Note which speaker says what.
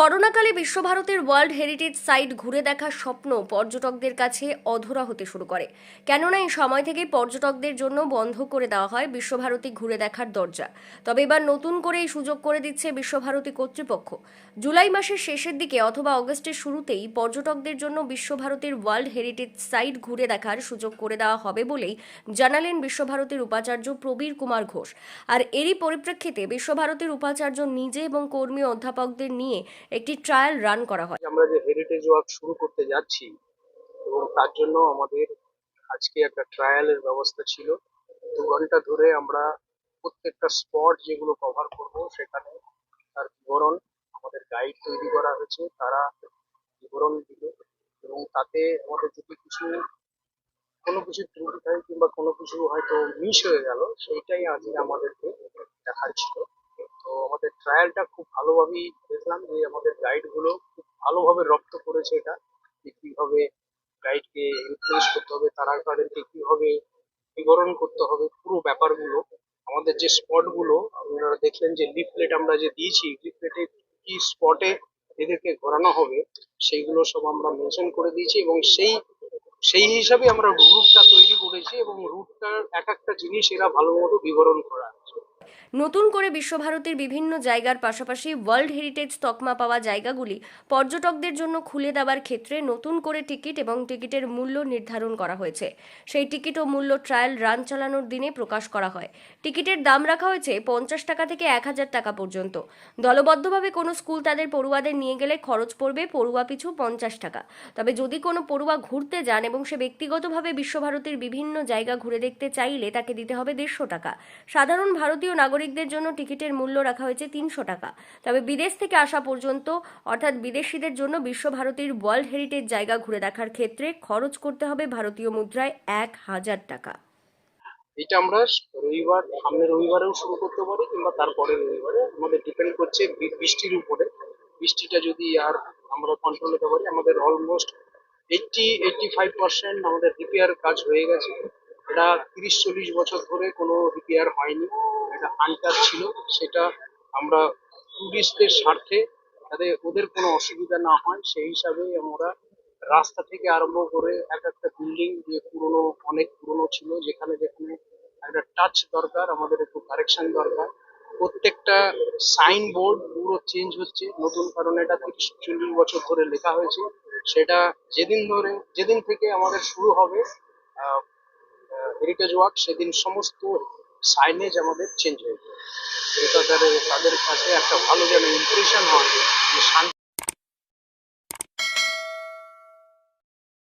Speaker 1: করোনাকালে বিশ্বভারতের world heritage site ঘুরে দেখার স্বপ্ন পর্যটকদের কাছে অধরা হতে শুরু করে। কেননা, এই সময় থেকে পর্যটকদের জন্য বন্ধ করে দেওয়া হয় বিশ্বভারতী ঘুরে দেখার দরজা। তবে এবার নতুন করে এই সুযোগ করে দিচ্ছে বিশ্বভারতী কর্তৃপক্ষ। জুলাই মাসের শেষের দিকে অথবা অগস্টের শুরুতেই পর্যটকদের জন্য বিশ্বভারতীর ওয়ার্ল্ড হেরিটেজ সাইট ঘুরে দেখার সুযোগ করে দেওয়া হবে বলেই জানালেন বিশ্বভারতীর উপাচার্য প্রবীর কুমার ঘোষ। আর এরই পরিপ্রেক্ষিতে বিশ্বভারতীর উপাচার্য নিজে এবং কর্মী অধ্যাপকদের নিয়ে একটি ট্রায়াল রান করা হয়।
Speaker 2: আমরা যে হেরিটেজ ওয়ার্ক শুরু করতে যাচ্ছি, এবং তার জন্য আমাদের আজকে একটা ট্রায়ালের ব্যবস্থা ছিল। দু ঘণ্টা ধরে আমরা প্রত্যেকটা স্পট যেগুলো কভার করব, সেখানে তার বিবরণ আমাদের গাইড তৈরি করা হয়েছে, তারা বিবরণ দিল এবং তাতে আমাদের যদি কিছু, কোনো কিছু ত্রুটি থাকে কিংবা কোনো কিছু হয়তো মিস হয়ে গেল, সেইটাই আজকে আমাদেরকে দেখার ছিল। ট্রায়ালটা খুব ভালোভাবেই দেখলাম যে আমাদের গাইডগুলো খুব ভালোভাবে রপ্ত করেছে এটা, যে কীভাবে গাইডকে ইনফ্লুয়েন্স করতে হবে, তারা তাদেরকে কীভাবে বিবরণ করতে হবে, পুরো ব্যাপারগুলো। আমাদের যে স্পটগুলো, আপনারা দেখলেন যে লিফলেট আমরা যে দিয়েছি লিফলেটে কি স্পটে এদেরকে ঘোরানো হবে, সেইগুলো সব আমরা মেনশন করে দিয়েছি এবং সেই সেই হিসাবে আমরা রুটটা তৈরি করেছি এবং রুটটার এক একটা জিনিস এরা ভালো মতো বিবরণ করা আছে।
Speaker 1: নতুন করে বিশ্বভারতীর বিভিন্ন জায়গার পাশাপাশি ওয়ার্ল্ড হেরিটেজ তকমা পাওয়া জায়গাগুলি পর্যটকদের জন্য খুলে দেওয়ার ক্ষেত্রে নতুন করে টিকিট এবং টিকিটের মূল্য নির্ধারণ করা হয়েছে। সেই টিকিট ও মূল্য ট্রায়াল রান চালানোর দিনে প্রকাশ করা হয়। টিকিটের দাম রাখা হয়েছে পঞ্চাশ টাকা থেকে এক হাজার টাকা পর্যন্ত। দলবদ্ধভাবে কোনো স্কুল তাদের পড়ুয়াদের নিয়ে গেলে খরচ পড়বে পড়ুয়া পিছু পঞ্চাশ টাকা। তবে যদি কোনো পড়ুয়া ঘুরতে যান এবং সে ব্যক্তিগতভাবে বিশ্বভারতীর বিভিন্ন জায়গা ঘুরে দেখতে চাইলে তাকে দিতে হবে দেড়শো টাকা। সাধারণ ভারতীয় নাগরিকদের জন্য টিকিটের মূল্য রাখা হয়েছে তিনশো টাকা। তবে বিদেশ থেকে আসা পর্যন্ত, অর্থাৎ বিদেশিদের জন্য বিশ্বভারতীর ওয়ার্ল্ড হেরিটেজ জায়গা ঘুরে দেখার ক্ষেত্রে খরচ করতে হবে ভারতীয় মুদ্রায় এক হাজার টাকা।
Speaker 2: এটা আমরা রবিবার সামনের রবিবারেও শুরু করতে পারি কিংবা তারপরে রবিবারে। আমাদের ডিপেন্ড করছে বৃষ্টির উপরে। বৃষ্টিটা যদি আর আমরা কন্ট্রোল হতে পারি, আমাদের almost eighty eighty five percent আমাদের রিপেয়ার কাজ হয়ে গেছে। এটা তিরিশ, চল্লিশ বছর ধরে কোনো রিপেয়ার হয়নি। এটা আনটাচ ছিল, সেটা আমরা টুরিস্টদের স্বার্থে যাতে ওদের কোনো অসুবিধা না হয়, সেই হিসাবে আমরা রাস্তা থেকে আরম্ভ করে এক একটা বিল্ডিং যে পুরনো, অনেক পুরনো ছিল, যেখানে যেখানে একটা টাচ দরকার, আমাদের একটু কারেকশন দরকার। প্রত্যেকটা সাইন বোর্ড পুরো চেঞ্জ হচ্ছে। নতুন কারণ এটা তিরিশ, চল্লিশ বছর ধরে লেখা হয়েছে। সেটা যেদিন ধরে, যেদিন থেকে আমাদের শুরু হবে হেরিটেজ ওয়াক সেদিন সমস্ত সাইনেজ আমাদের চেঞ্জ হয়ে যায়। তাদের তাদের কাছে একটা ভালো যেন ইমপ্রেশন হয় যে শান্তি